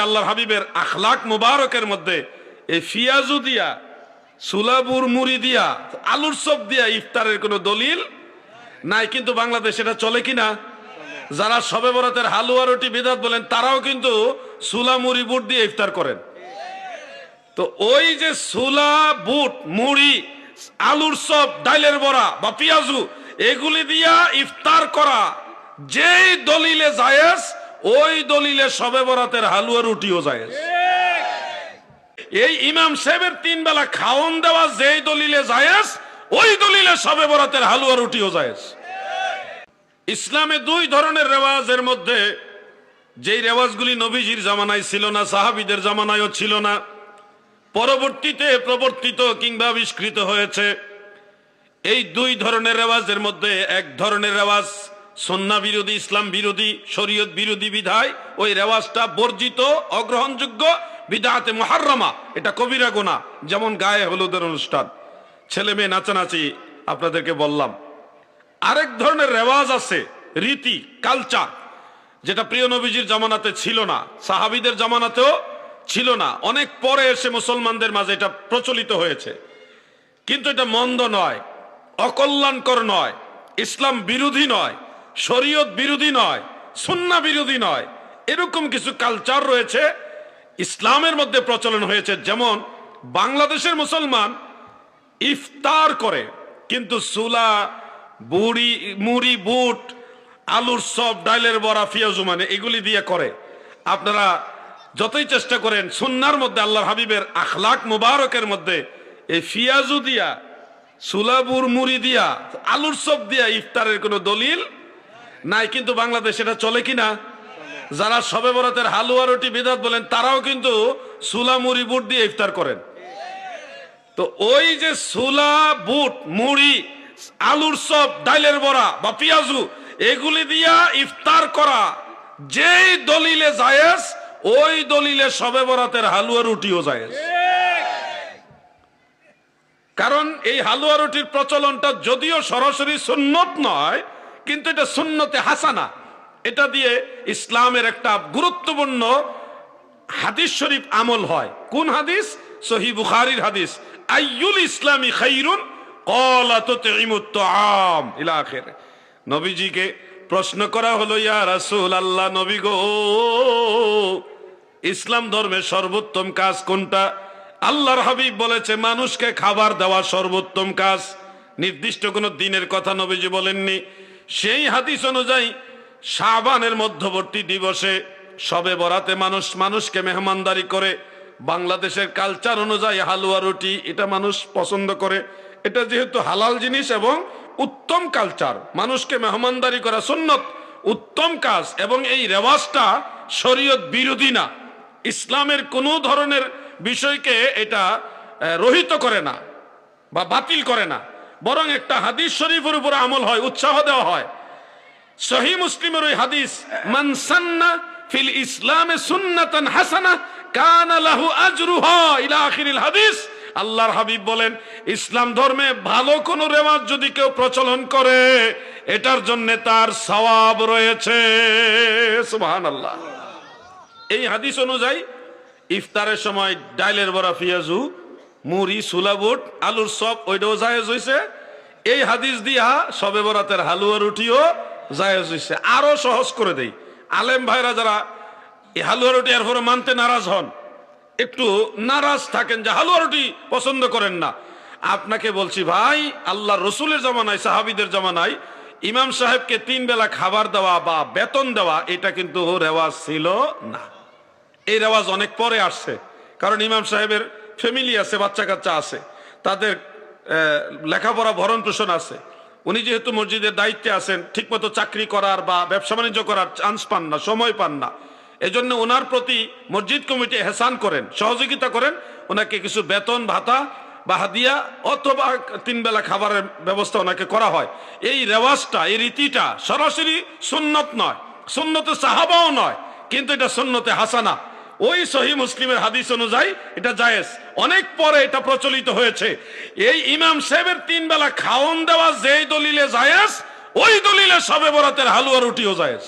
আল্লাহর হাবিবের আখলাক মুবারকের মধ্যে এই ফিয়াজু দিয়া, সুলাবুর মুড়ি দিয়া, আলুর সব দিয়া ইফতারের কোনো দলিল নাই, কিন্তু বাংলাদেশ এটা চলে কিনা? যারা সবে বরাতের হালুয়া রুটি বিদাত বলেন, তারাও কিন্তু সুলা মুড়ি বুট দিয়ে ইফতার করেন। তো ওই যে সুলা বুট, মুড়ি, আলুর সব ডাইলের বড়া বা পিয়াজু এগুলি দিয়া ইফতার করা যেই দলিলে জায়েজ ওই দলিলে সবে বরাতের হালুয়া রুটিও জায়েজ। এই ইমাম সাহেবের তিন বেলা খাওন দেওয়া যেই দলিলে জায়েজ, ওই দলিলে সবে বরাতের হালুয়া রুটিও জায়েজ। ইসলামে দুই ধরনের রেওয়াজের মধ্যে, যেই রেওয়াজগুলি নবীজির জামানায় ছিল না, সাহাবিদের জামানায়ও ছিল না, পরবর্তীতে প্রবর্তিত কিংবা আবিষ্কৃত হয়েছে, এই দুই ধরনের রেওয়াজের মধ্যে এক ধরনের রেওয়াজ সন্না বিরোধী, ইসলাম বিরোধী, শরীয়ত বিরোধী বিধায় ওই রেওয়াজটা বর্জিত, অগ্রহণযোগ্য বিদাহাতে মহারমা এটা কবিরা গোনা, যেমন গায়ে হলুদের অনুষ্ঠান। ছেলে মেয়ে নাচানাচি, আপনাদেরকে বললাম। আরেক ধরনের রেওয়াজ আছে, রীতি, কালচার, যেটা প্রিয় নবীজির জামানাতে ছিল না, সাহাবিদের জামানাতেও ছিল না। অনেক পরে এসে মুসলমানদের মাঝে এটা প্রচলিত হয়েছে। কিন্তু এটা মন্দ নয়, অকল্যাণকর নয়, ইসলাম বিরোধী নয়। শরীয়ত বিরোধী নয়, সুন্না বিরোধী নয়, এরকম কিছু কালচার রয়েছে, ইসলামের মধ্যে প্রচলন হয়েছে। যেমন বাংলাদেশের মুসলমান ইফতার করে, কিন্তু সুলা, বুড়ি, মুড়ি, বুট, আলুর সব, ডাইলের বড়া, ফিয়াজু মানে এগুলি দিয়ে করে। আপনারা যতই চেষ্টা করেন, সুন্নার মধ্যে আল্লাহর হাবিবের আখলাক মুবারকের মধ্যে এই ফিয়াজু দিয়া সুলাবুর মুড়ি দিয়া, আলুর সব দিয়া ইফতারের কোনো দলিল নাই কিন্তু বাংলাদেশ এটা চলে কিনা? যারা সবে বরাতের হালুয়া রুটি বিদাত বলেন, তারাও কিন্তু সুলা মুড়ি বুট দিয়ে ইফতার করেন। তো ওই যে সুলা বুট, মুড়ি, আলুর সব ডাইলের বড়া বা পেঁয়াজু, এগুলি দিয়া ইফতার করা যেই দলিলে জায়েজ, ওই দলিলে সবে বরাতের হালুয়া রুটিও জায়েজ। কারণ এই হালুয়া রুটির প্রচলনটা যদিও সরাসরি সুন্নত নয় কিন্তু এটা সুন্নতে হাসানা। এটা দিয়ে ইসলামের একটা গুরুত্বপূর্ণ হাদিস শরীফ আমল হয়। কোন হাদিস? সহি বুখারির হাদিস। আইয়ুল ইসলামী খাইরুন নবীজিকে প্রশ্ন করা হলো, ইয়া রাসূল আল্লাহ নবী গো, ইসলাম ধর্মের সর্বোত্তম কাজ কোনটা? আল্লাহর হাবিব বলেছে, মানুষকে খাবার দেওয়া সর্বোত্তম কাজ। নির্দিষ্ট কোনো দিনের কথা নবীজি বলেননি। সেই হাদিস অনুযায়ী শাহবানের মধ্যবর্তী দিবসে সবে বরাতে মানুষ মানুষকে মেহমানদারি করে। বাংলাদেশের কালচার অনুযায়ী হালুয়া রুটি এটা মানুষ পছন্দ করে। এটা যেহেতু হালাল জিনিস এবং উত্তম কালচার, মানুষকে মেহমানদারি করা সুন্নত, উত্তম কাজ এবং এই রেওয়াজটা শরীয়ত বিরোধী না। ইসলামের কোনো ধরনের বিষয়কে এটা রহিত করে না বা বাতিল করে না। বরং একটা হাদিস শরীফের উপর আমল হয়, উৎসাহ দেওয়া হয়। সহি মুসলিমের ওই হাদিস মানসান্না ফিল ইসলামে সুন্নাতান হাসানা, কানা লাহু আজরুহা ইলা আখিরিল হাদিস। আল্লাহর হাবিব বলেন, ইসলাম ধর্মে ভালো কোন রেওয়াজ যদি কেউ প্রচলন করে, এটার জন্য তার সওয়াব রয়েছে। সুবহানাল্লাহ। এই হাদিস অনুযায়ী ইফতারের সময় ডাইলের বড়া পিয়াজু মুড়ি সুলাবুট আলুর সব ওইটাও জায়েজ হইছে। এই হাদিস দিয়া সবে বরাতের হালুয়া রুটিও জায়েজ হইছে। আরও সহজ করে দেই। আলেম ভাইরা যারা এই হালুয়া রুটি এরপরে মানতে নারাজ হন, একটু নারাজ থাকেন যে হালুয়া রুটি পছন্দ করেন না। আপনাকে বলছি ভাই, আল্লাহ রসুলের জামানায়, সাহাবিদের জামানায় ইমাম সাহেবকে তিন বেলা খাবার দেওয়া বা বেতন দেওয়া, এটা কিন্তু রেওয়াজ ছিল না। এই রেওয়াজ অনেক পরে আসছে। কারণ ইমাম সাহেবের ফ্যামিলি আছে, বাচ্চা কাচ্চা আছে, তাদের লেখাপড়া ভরণ পোষণ আছে। উনি যেহেতু মসজিদের দায়িত্বে আছেন, ঠিকমতো চাকরি করার বা ব্যবসা বাণিজ্য করার চান্স পান না, সময় পান না। এজন্য ওনার প্রতি মসজিদ কমিটি হেসান করেন, সহযোগিতা করেন ওনাকে কিছু বেতন, ভাতা বা হাদিয়া অথবা তিন বেলা খাবারের ব্যবস্থা ওনাকে করা হয়। এই রেওয়াজটা, এই রীতিটা সরাসরি সুন্নত নয়, সুন্নতে সাহাবাও নয়, কিন্তু এটা সুন্নতে হাসানা। ওই সহি মুসলিমের হাদিস অনুযায়ী এটা জায়েজ। অনেক পরে এটা প্রচলিত হয়েছে। এই ইমাম সাহেবের তিন বেলা খাওন দেওয়া যেই দলিলে জায়েজ, ওই দলিলে সবে বরাতের হালুয়া রুটিও জায়েজ।